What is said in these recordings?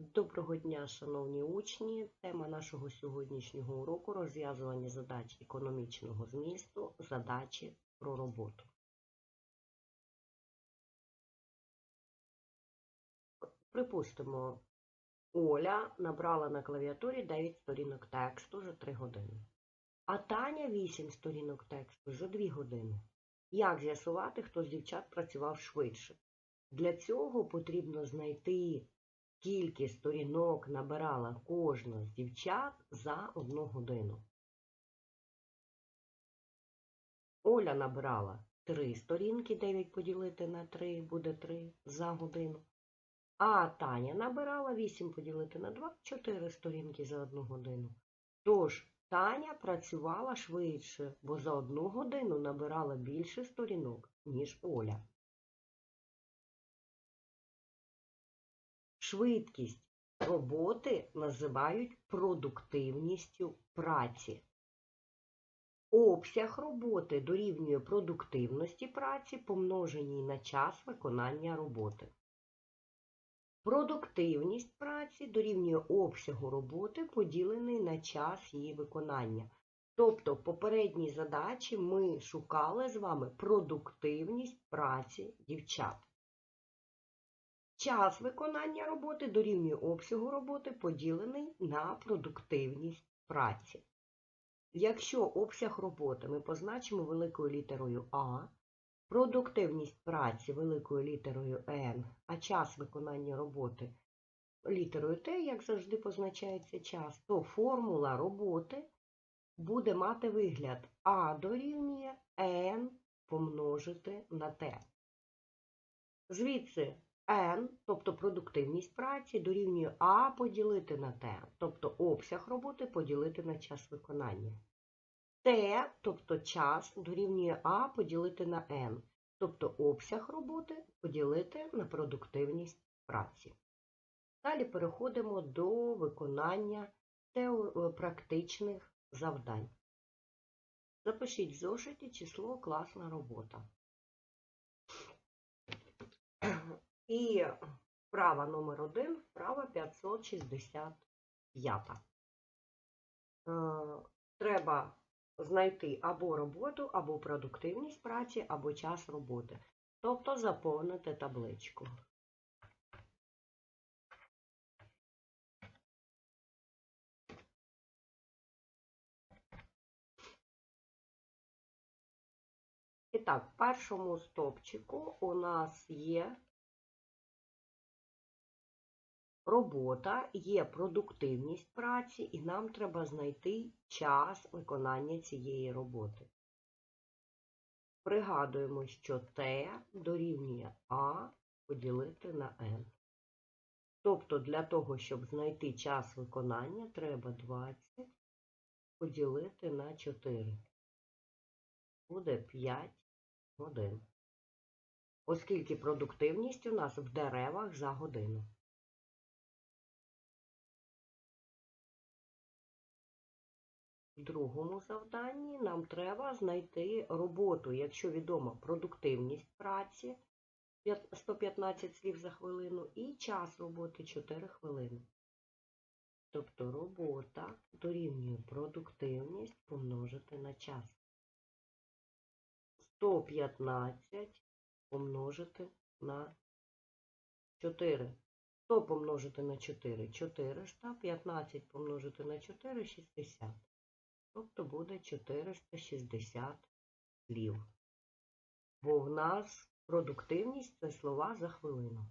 Доброго дня, шановні учні. Тема нашого сьогоднішнього уроку розв'язування задач економічного змісту, задачі про роботу. Припустимо, Оля набрала на клавіатурі 9 сторінок тексту за 3 години, а Таня 8 сторінок тексту за 2 години. Як з'ясувати, хто з дівчат працював швидше? Для цього потрібно знайти скільки сторінок набирала кожна з дівчат за одну годину. Оля набирала 3 сторінки, 9 поділити на 3 буде 3 за годину. А Таня набирала 8 поділити на 2 4 сторінки за одну годину. Тож Таня працювала швидше, бо за одну годину набирала більше сторінок, ніж Оля. Швидкість роботи називають продуктивністю праці. Обсяг роботи дорівнює продуктивності праці, помноженій на час виконання роботи. Продуктивність праці дорівнює обсягу роботи, поділений на час її виконання. Тобто в попередній задачі ми шукали з вами продуктивність праці дівчат. Час виконання роботи дорівнює обсягу роботи, поділений на продуктивність праці. Якщо обсяг роботи ми позначимо великою літерою А, продуктивність праці великою літерою N, а час виконання роботи літерою Т, як завжди позначається час, то формула роботи буде мати вигляд А дорівнює N помножити на Т. Звідси N, тобто продуктивність праці, дорівнює А поділити на Т, тобто обсяг роботи поділити на час виконання. Т, тобто час, дорівнює А поділити на N, тобто обсяг роботи поділити на продуктивність праці. Далі переходимо до виконання практичних завдань. Запишіть в зошиті число класна робота. І вправа номер 1 вправа 565. Е, Треба знайти або роботу, або продуктивність праці, або час роботи. Тобто заповнити табличку. І так, в першому стопчику у нас є робота, є продуктивність праці, і нам треба знайти час виконання цієї роботи. Пригадуємо, що Т дорівнює А поділити на N. Тобто для того, щоб знайти час виконання, треба 20 поділити на 4. Буде 5 годин. Оскільки продуктивність у нас в деревах за годину. Другому завданні нам треба знайти роботу, якщо відома продуктивність праці 115 слів за хвилину і час роботи 4 хвилини. Тобто робота дорівнює продуктивність помножити на час. 115 помножити на 4. 100 помножити на 4 400, 15 помножити на 4 60. Тобто буде 460 слів. Бо в нас продуктивність це слова за хвилину.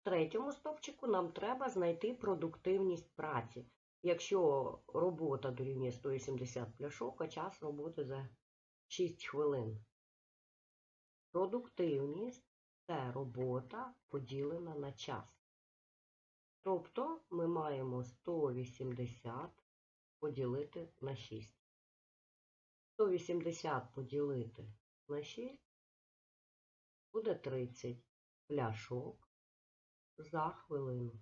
В третьому стовпчику нам треба знайти продуктивність праці. Якщо робота дорівнює 180 пляшок, а час роботи за 6 хвилин. Продуктивність це робота поділена на час. Тобто ми маємо 180 поділити на 6. 180 поділити на 6 буде 30 пляшок за хвилину.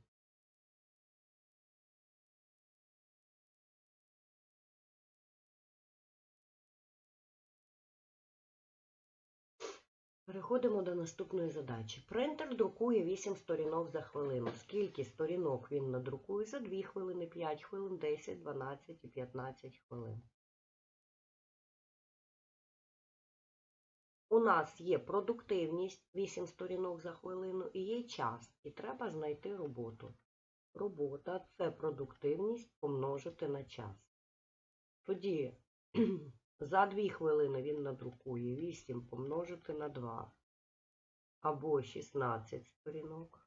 Переходимо до наступної задачі. Принтер друкує 8 сторінок за хвилину. Скільки сторінок він надрукує за 2 хвилини, 5 хвилин, 10, 12 і 15 хвилин. У нас є продуктивність 8 сторінок за хвилину і є час. І треба знайти роботу. Робота це продуктивність помножити на час. Тоді за 2 хвилини він надрукує 8 помножити на 2 або 16 сторінок.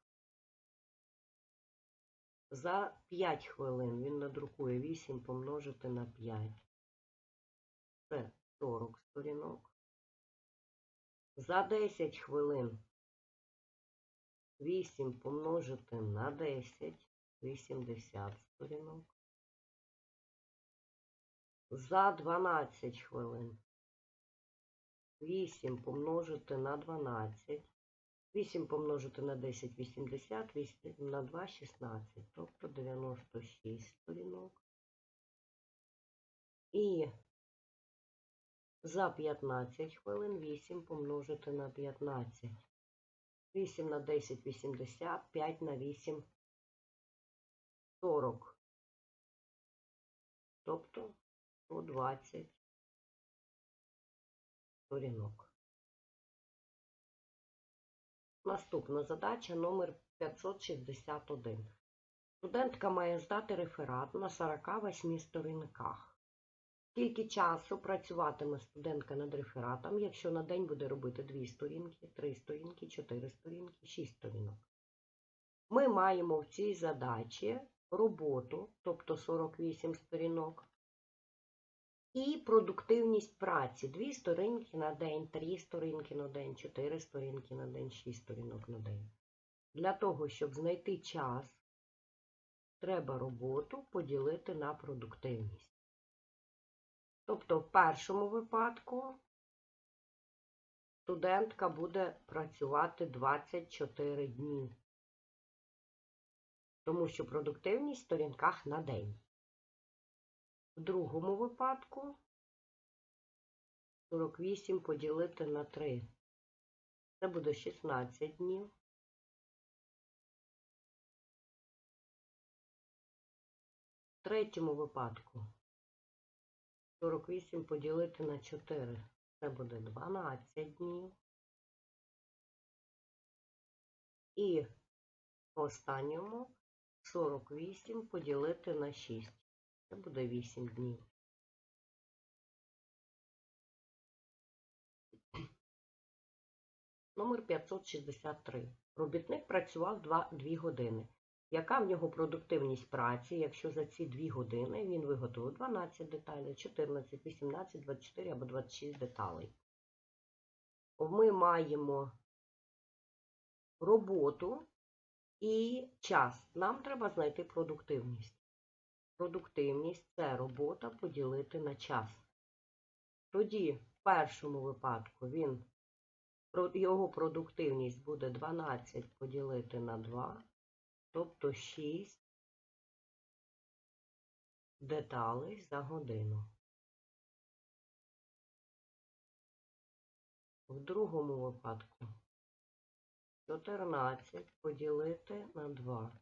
За 5 хвилин він надрукує 8 помножити на 5. Це 40 сторінок. За 10 хвилин 8 помножити на 10 80 сторінок. За 12 хвилин 8 помножити на 12. 8 помножити на 10 80, 8 на 2 16, тобто 96 сторінок. І за 15 хвилин 8 помножити на 15. 8 на 10 80, 5 на 8 40. Тобто 120 сторінок. Наступна задача номер 561. Студентка має здати реферат на 48 сторінках. Скільки часу працюватиме студентка над рефератом, якщо на день буде робити 2 сторінки, 3 сторінки, 4 сторінки, 6 сторінок? Ми маємо в цій задачі роботу, тобто 48 сторінок, і продуктивність праці. 2 сторінки на день, 3 сторінки на день, 4 сторінки на день, 6 сторінок на день. Для того, щоб знайти час, треба роботу поділити на продуктивність. Тобто, в першому випадку студентка буде працювати 24 дні, тому що продуктивність в сторінках на день. В другому випадку 48 поділити на 3. Це буде 16 днів. В третьому випадку 48 поділити на 4. Це буде 12 днів. І в останньому 48 поділити на 6. Це буде 8 днів. Номер 563. Робітник працював 2, 2 години. Яка в нього продуктивність праці, якщо за ці 2 години він виготовив 12 деталей, 14, 18, 24 або 26 деталей? Ми маємо роботу і час. Нам треба знайти продуктивність. Продуктивність це робота поділити на час. Тоді, в першому випадку, він, його продуктивність буде 12 поділити на 2, тобто 6 деталей за годину. В другому випадку 14 поділити на 2.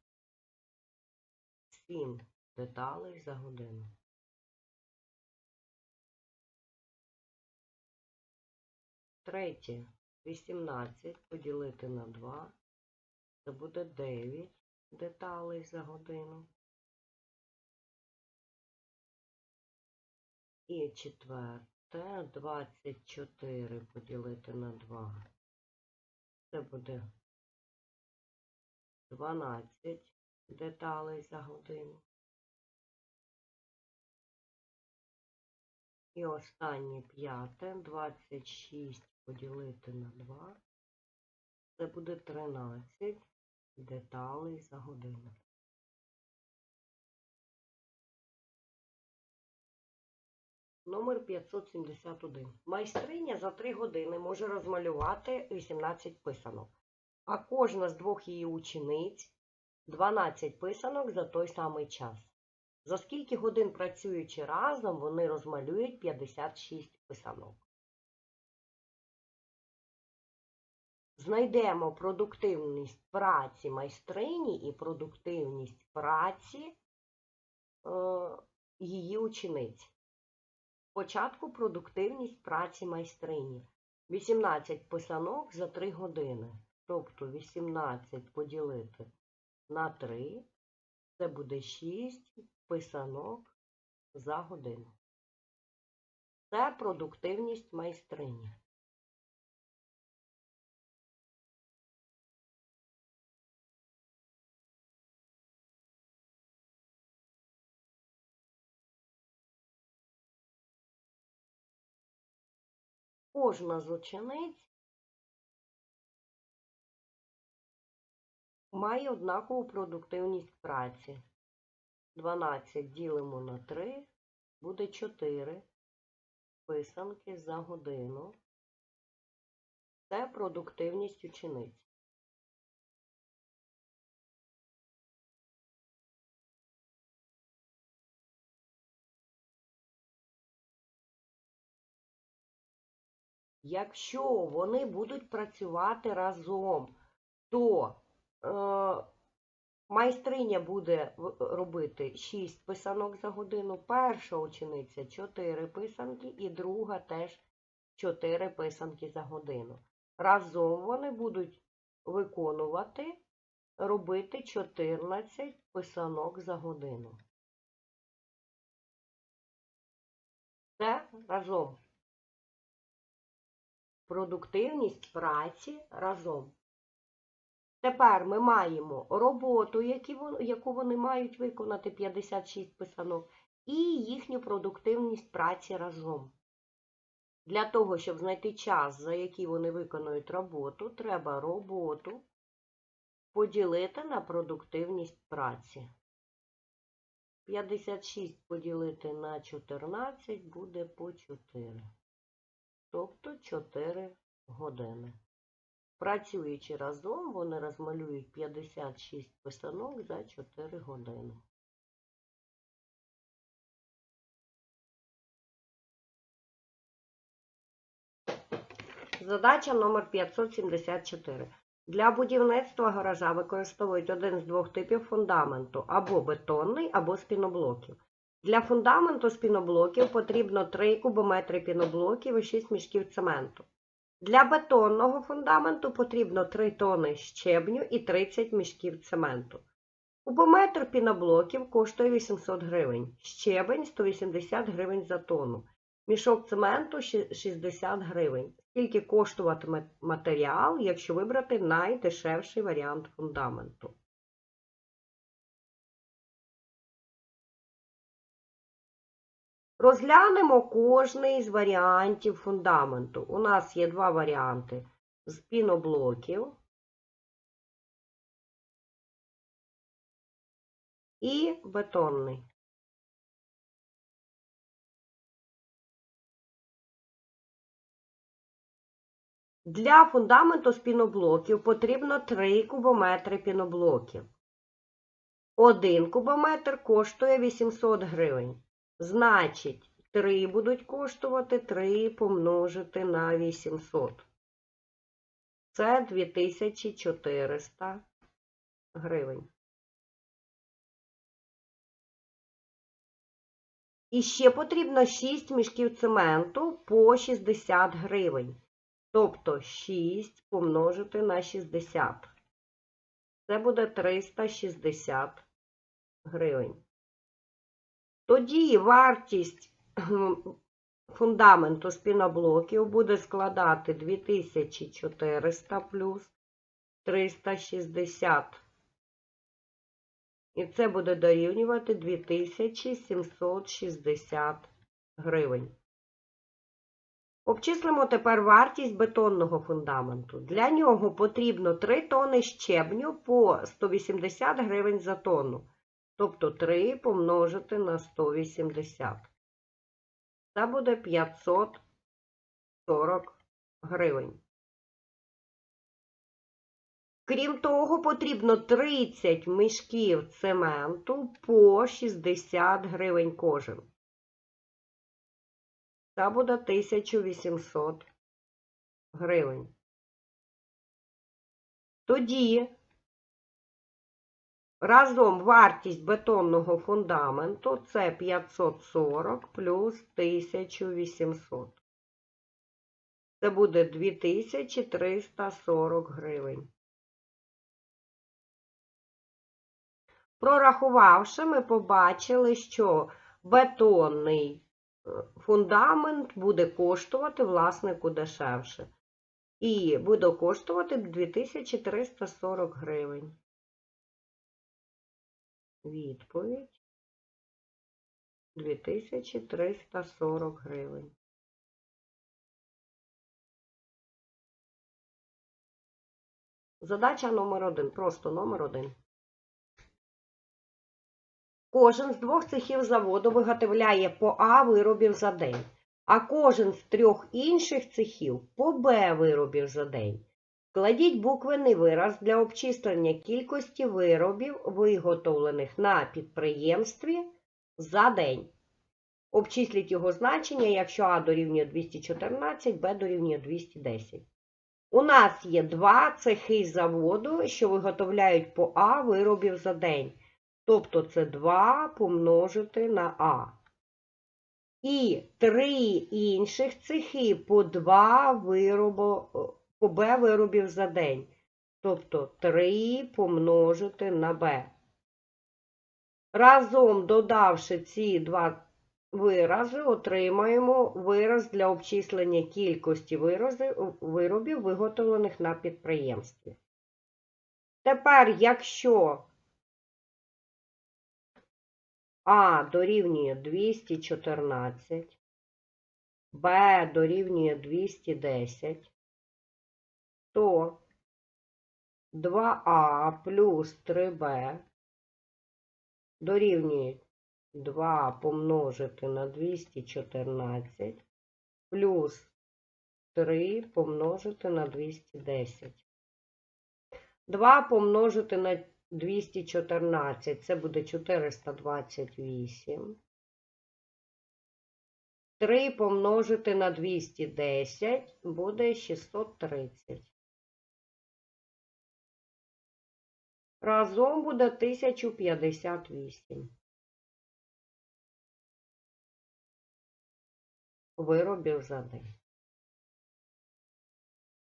7 деталей за годину. Третє. 18 поділити на 2. Це буде 9 деталей за годину. І четверте. 24 поділити на 2. Це буде 12 деталей за годину. І останнє п'яте, 26 поділити на 2. Це буде 13 деталей за годину. Номер 571. Майстриня за 3 години може розмалювати 18 писанок, а кожна з двох її учениць 12 писанок за той самий час. За скільки годин працюючи разом, вони розмалюють 56 писанок. знайдемо продуктивність праці майстрині і продуктивність праці е, її учениць. Спочатку продуктивність праці майстрині. 18 писанок за 3 години. Тобто 18 поділити на 3. Це буде 6 писанок за годину. Це продуктивність майстрині. Кожна з учениць має однакову продуктивність праці. 12 ділимо на 3, буде 4 писанки за годину. Це продуктивність учениць. Якщо вони будуть працювати разом, то е, майстриня буде робити 6 писанок за годину, перша учениця 4 писанки і друга теж 4 писанки за годину. Разом вони будуть виконувати, робити 14 писанок за годину. Це разом. Продуктивність праці разом. Тепер ми маємо роботу, яку вони мають виконати 56 писанок, і їхню продуктивність праці разом. Для того, щоб знайти час, за який вони виконують роботу, треба роботу поділити на продуктивність праці. 56 поділити на 14 буде по 4. Тобто 4 години. Працюючи разом, вони розмалюють 56 писанок за 4 години. Задача номер 574. Для будівництва гаража використовують один з двох типів фундаменту або бетонний, або з піноблоків. Для фундаменту з піноблоків потрібно 3 кубометри піноблоків і 6 мішків цементу. Для бетонного фундаменту потрібно 3 тони щебню і 30 мішків цементу. Кубометр піноблоків коштує 800 гривень, щебень 180 гривень за тонну, мішок цементу 60 гривень. Скільки коштуватиме матеріал, якщо вибрати найдешевший варіант фундаменту? Розглянемо кожний з варіантів фундаменту. У нас є два варіанти з піноблоків і бетонний. Для фундаменту з піноблоків потрібно 3 кубометри піноблоків. Один кубометр коштує 800 гривень. Значить, 3 будуть коштувати 3 помножити на 800. Це 2400 гривень. І ще потрібно 6 мішків цементу по 60 гривень. Тобто 6 помножити на 60. Це буде 360 гривень. Тоді вартість фундаменту з піноблоків буде складати 2400 плюс 360. І це буде дорівнювати 2760 гривень. Обчислимо тепер вартість бетонного фундаменту. Для нього потрібно 3 тони щебню по 180 гривень за тонну. Тобто 3 помножити на 180. Це буде 540 гривень. Крім того, потрібно 30 мішків цементу по 60 гривень кожен. Це буде 1800 гривень. Тоді разом вартість бетонного фундаменту це 540 плюс 1800. Це буде 2340 гривень. Прорахувавши, ми побачили, що бетонний е, фундамент буде коштувати власнику дешевше. І буде коштувати 2340 гривень. Відповідь 2340 гривень. Задача номер один. Просто номер один. Кожен з двох цехів заводу виготовляє по А виробів за день, а кожен з трьох інших цехів по Б виробів за день. Складіть буквений вираз для обчислення кількості виробів, виготовлених на підприємстві за день. Обчисліть його значення, якщо А дорівнює 214, Б дорівнює 210. У нас є два цехи заводу, що виготовляють по А виробів за день. Тобто це 2 помножити на А. І три інших цехи по 2 виробо, по Б виробів за день. Тобто 3 помножити на Б. Разом додавши ці два вирази, отримаємо вираз для обчислення кількості виробів, виготовлених на підприємстві. Тепер, якщо А дорівнює 214, Б дорівнює 210, то 2А плюс 3Б дорівнює 2 помножити на 214 плюс 3 помножити на 210. 2 помножити на 214 це буде 428. 3 помножити на 210 буде 630. Разом буде 1058. Виробів за день.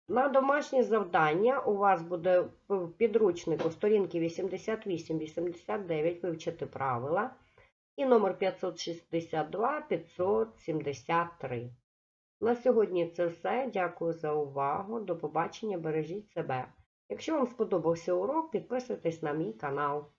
На домашнє завдання у вас буде в підручнику сторінки 88-89 вивчити правила і номер 562-573. На сьогодні це все. Дякую за увагу. До побачення. Бережіть себе. Якщо вам сподобався урок, підписуйтесь на мій канал.